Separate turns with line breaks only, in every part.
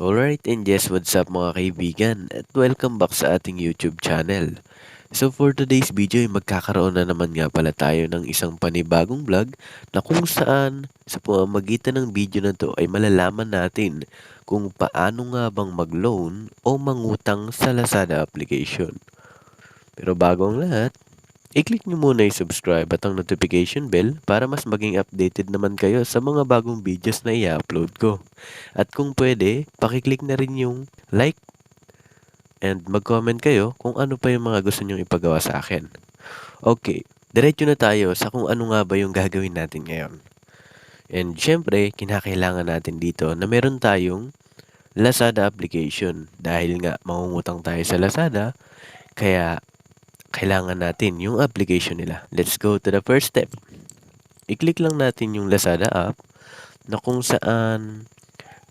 Alright, and yes, what's up mga kaibigan? At welcome back sa ating YouTube channel. So for today's video ay magkakaroon na naman nga pala tayo ng isang panibagong vlog na kung saan sa pamamagitan ng video na to ay malalaman natin kung paano nga bang mag-loan o mangutang sa Lazada application. Pero bago ang lahat, i-click nyo muna yung subscribe at ang notification bell para mas maging updated naman kayo sa mga bagong videos na i-upload ko. At kung pwede, pakiclick na rin yung like and mag-comment kayo kung ano pa yung mga gusto nyong ipagawa sa akin. Okay, diretso na tayo sa kung ano nga ba yung gagawin natin ngayon. And syempre, kinakailangan natin dito na meron tayong Lazada application dahil nga mangungutang tayo sa Lazada, kaya kailangan natin yung application nila. Let's go to the first step. I-click lang natin yung Lazada app na kung saan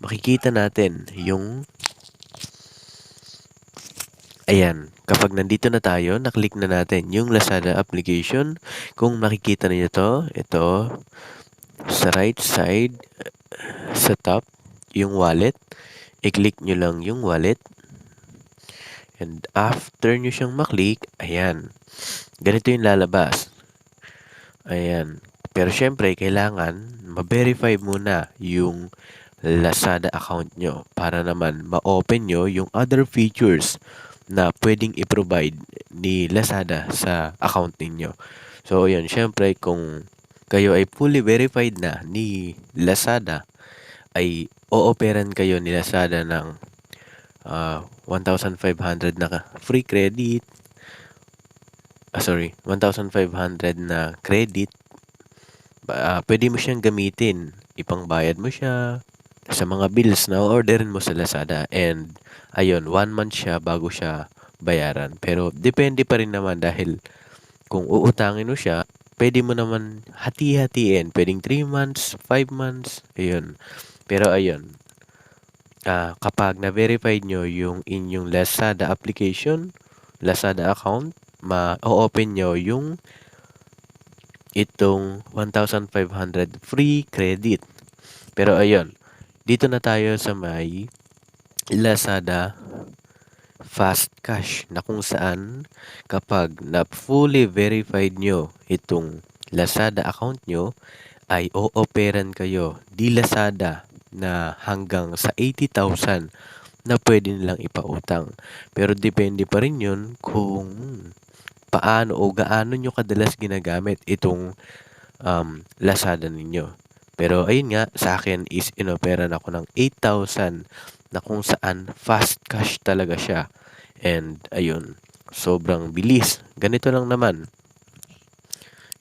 makikita natin yung Ayan, kapag nandito na tayo, naklik na natin yung Lazada application. Kung makikita niyo to, ito, sa right side, sa top, yung wallet. I-click nyo lang yung wallet. And after nyo siyang maklik, ayan, ganito yung lalabas. Ayan. Pero syempre, kailangan ma-verify muna yung Lazada account nyo para naman ma-open nyo yung other features na pwedeng i-provide ni Lazada sa account ninyo. So, yun, syempre, kung kayo ay fully verified na ni Lazada, ay o-operan kayo ni Lazada ng uh, 1,500 na free credit. Ah, sorry, 1,500 na credit. Uh, pwede mo siyang gamitin. Ipangbayad mo siya sa mga bills na orderin mo sa Lazada. And ayun, one month siya bago siya bayaran. Pero depende pa rin naman dahil kung uutangin mo siya, pwede mo naman hati-hatiin. Pwedeng 3 months, 5 months, ayun. Pero ayun, uh, kapag na-verified nyo yung inyong Lazada application, Lazada account, ma-open nyo yung itong 1,500 free credit. Pero ayun, dito na tayo sa may Lazada Fast Cash na kung saan kapag na fully verified nyo itong Lazada account nyo ay o-operan kayo di Lazada na hanggang sa 80,000 na pwede nilang ipautang. Pero depende pa rin yun kung paano o gaano nyo kadalas ginagamit itong um, Lazada ninyo. Pero ayun nga, sa akin is inoperan ako ng 8,000 na kung saan fast cash talaga siya. And ayun, sobrang bilis. Ganito lang naman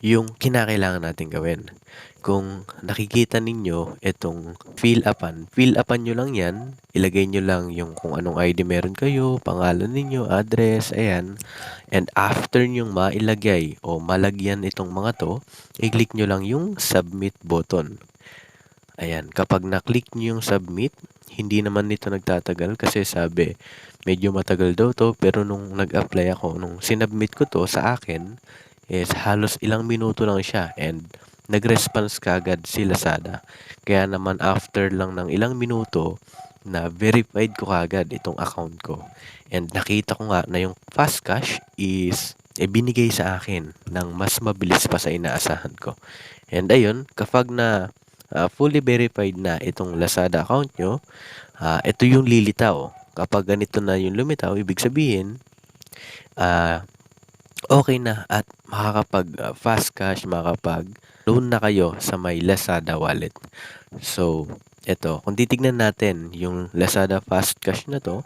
yung kinakailangan natin gawin. Kung nakikita ninyo itong fill upan, fill upan nyo lang yan. Ilagay nyo lang yung kung anong ID meron kayo, pangalan ninyo, address, ayan. And after nyong mailagay o malagyan itong mga to, i-click nyo lang yung submit button. Ayan, kapag na-click nyo yung submit, hindi naman nito nagtatagal kasi sabi medyo matagal daw to pero nung nag-apply ako, nung sinubmit ko to sa akin is halos ilang minuto lang siya and nag-response kagad si Lazada. Kaya naman after lang ng ilang minuto na verified ko kagad itong account ko. And nakita ko nga na yung fast cash is e binigay sa akin ng mas mabilis pa sa inaasahan ko. And ayun, kapag na uh, fully verified na itong Lazada account nyo, uh, ito yung lilitaw. Kapag ganito na yung lumitaw, ibig sabihin, uh, okay na at makakapag uh, fast cash, makakapag loan na kayo sa may Lazada wallet. So, ito, kung titignan natin yung Lazada fast cash na to,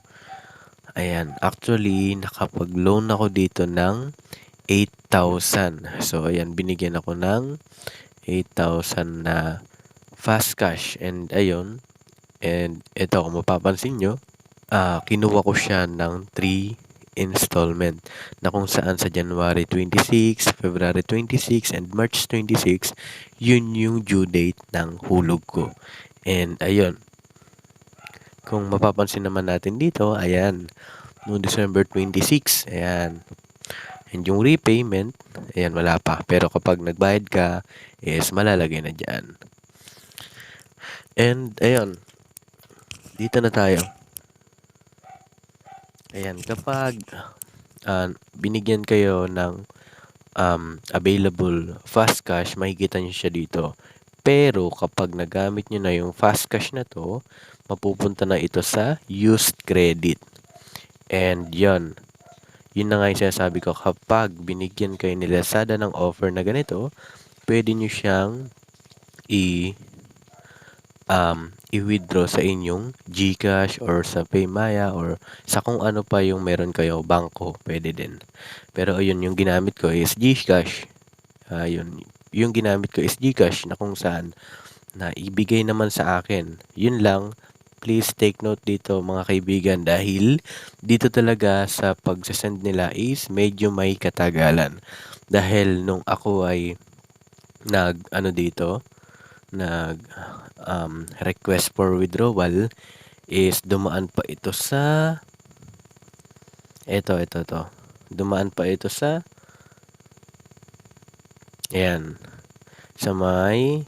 ayan, actually, nakapag-loan ako dito ng 8,000. So, ayan, binigyan ako ng 8,000 na fast cash. And ayun, and ito kung mapapansin nyo, uh, kinuha ko siya ng 3 installment na kung saan sa January 26, February 26, and March 26, yun yung due date ng hulog ko. And ayun, kung mapapansin naman natin dito, ayan, noong December 26, ayan, and yung repayment, ayan, wala pa. Pero kapag nagbayad ka, is malalagay na dyan. And, ayun, dito na tayo. Ayan, kapag ah, binigyan kayo ng um, available fast cash, makikita nyo siya dito. Pero kapag nagamit nyo na yung fast cash na to, mapupunta na ito sa used credit. And yon yun na nga yung sinasabi ko, kapag binigyan kayo ni Lazada ng offer na ganito, pwede nyo siyang i um, i-withdraw sa inyong GCash or sa Paymaya or sa kung ano pa yung meron kayo, bangko, pwede din. Pero ayun, yung ginamit ko is GCash. Ayun, yung ginamit ko is GCash na kung saan na ibigay naman sa akin. Yun lang, please take note dito mga kaibigan dahil dito talaga sa pagsasend nila is medyo may katagalan. Dahil nung ako ay nag ano dito, nag um, request for withdrawal is dumaan pa ito sa ito, ito, ito. Dumaan pa ito sa Ayan. Sa may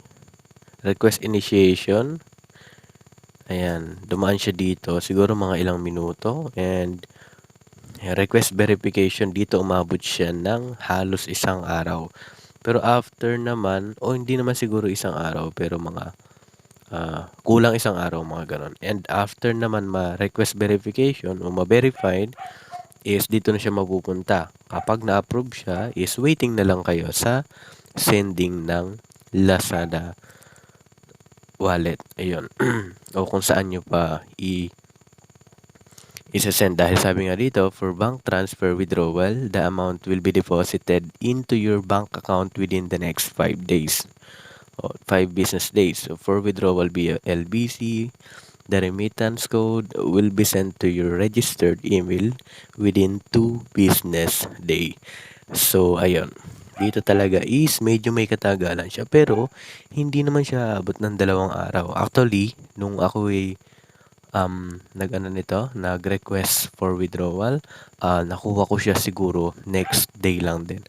request initiation Ayan, dumaan siya dito. Siguro mga ilang minuto. And request verification dito umabot siya ng halos isang araw. Pero after naman, o oh, hindi naman siguro isang araw, pero mga uh, kulang isang araw, mga ganon. And after naman ma-request verification o ma-verified, is dito na siya mapupunta. Kapag na-approve siya, is waiting na lang kayo sa sending ng Lazada wallet. Ayun. o kung saan nyo pa i isa-send dahil sabi nga dito for bank transfer withdrawal the amount will be deposited into your bank account within the next 5 days 5 business days for withdrawal via LBC the remittance code will be sent to your registered email within 2 business day so ayun dito talaga is medyo may katagalan siya. Pero, hindi naman siya abot ng dalawang araw. Actually, nung ako ay um, nag-ano nito, nag-request for withdrawal, uh, nakuha ko siya siguro next day lang din.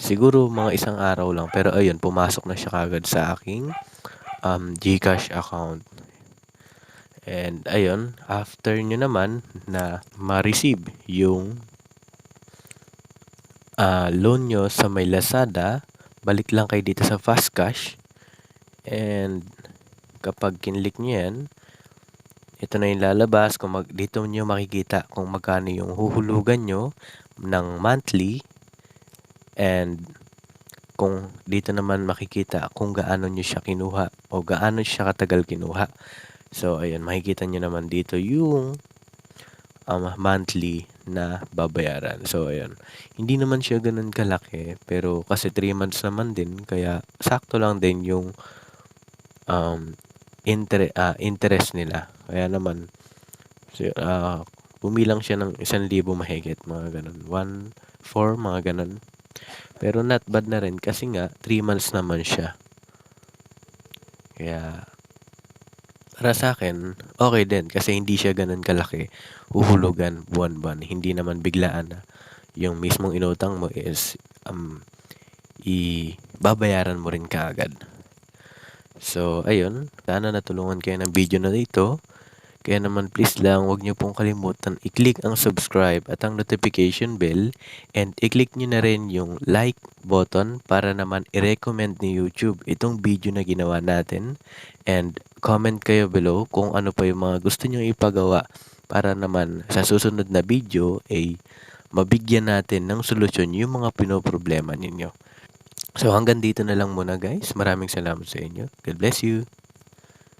Siguro mga isang araw lang. Pero ayun, pumasok na siya kagad sa aking um, Gcash account. And ayun, after nyo naman na ma-receive yung uh, loan nyo sa may Lazada, balik lang kayo dito sa Fast Cash. And kapag kinlik nyo yan, ito na yung lalabas. Kung mag, dito nyo makikita kung magkano yung huhulugan nyo ng monthly. And kung dito naman makikita kung gaano nyo siya kinuha o gaano siya katagal kinuha. So, ayun, makikita nyo naman dito yung um, monthly na babayaran. So, ayun. Hindi naman siya ganun kalaki, pero kasi 3 months naman din, kaya sakto lang din yung um, inter uh, interest nila. Kaya naman, so, uh, bumilang siya ng 1,000 mahigit, mga ganun. 1, 4, mga ganun. Pero not bad na rin kasi nga 3 months naman siya. Kaya para sa akin, okay din kasi hindi siya ganun kalaki. Uhulugan buwan-buwan. Hindi naman biglaan na yung mismong inutang mo is um, i-babayaran mo rin kaagad. So, ayun. Sana natulungan kayo ng video na ito. Kaya naman please lang huwag niyo pong kalimutan i-click ang subscribe at ang notification bell and i-click niyo na rin yung like button para naman i-recommend ni YouTube itong video na ginawa natin and comment kayo below kung ano pa yung mga gusto niyo ipagawa para naman sa susunod na video ay mabigyan natin ng solusyon yung mga pinoproblema ninyo. So hanggang dito na lang muna guys. Maraming salamat sa inyo. God bless you.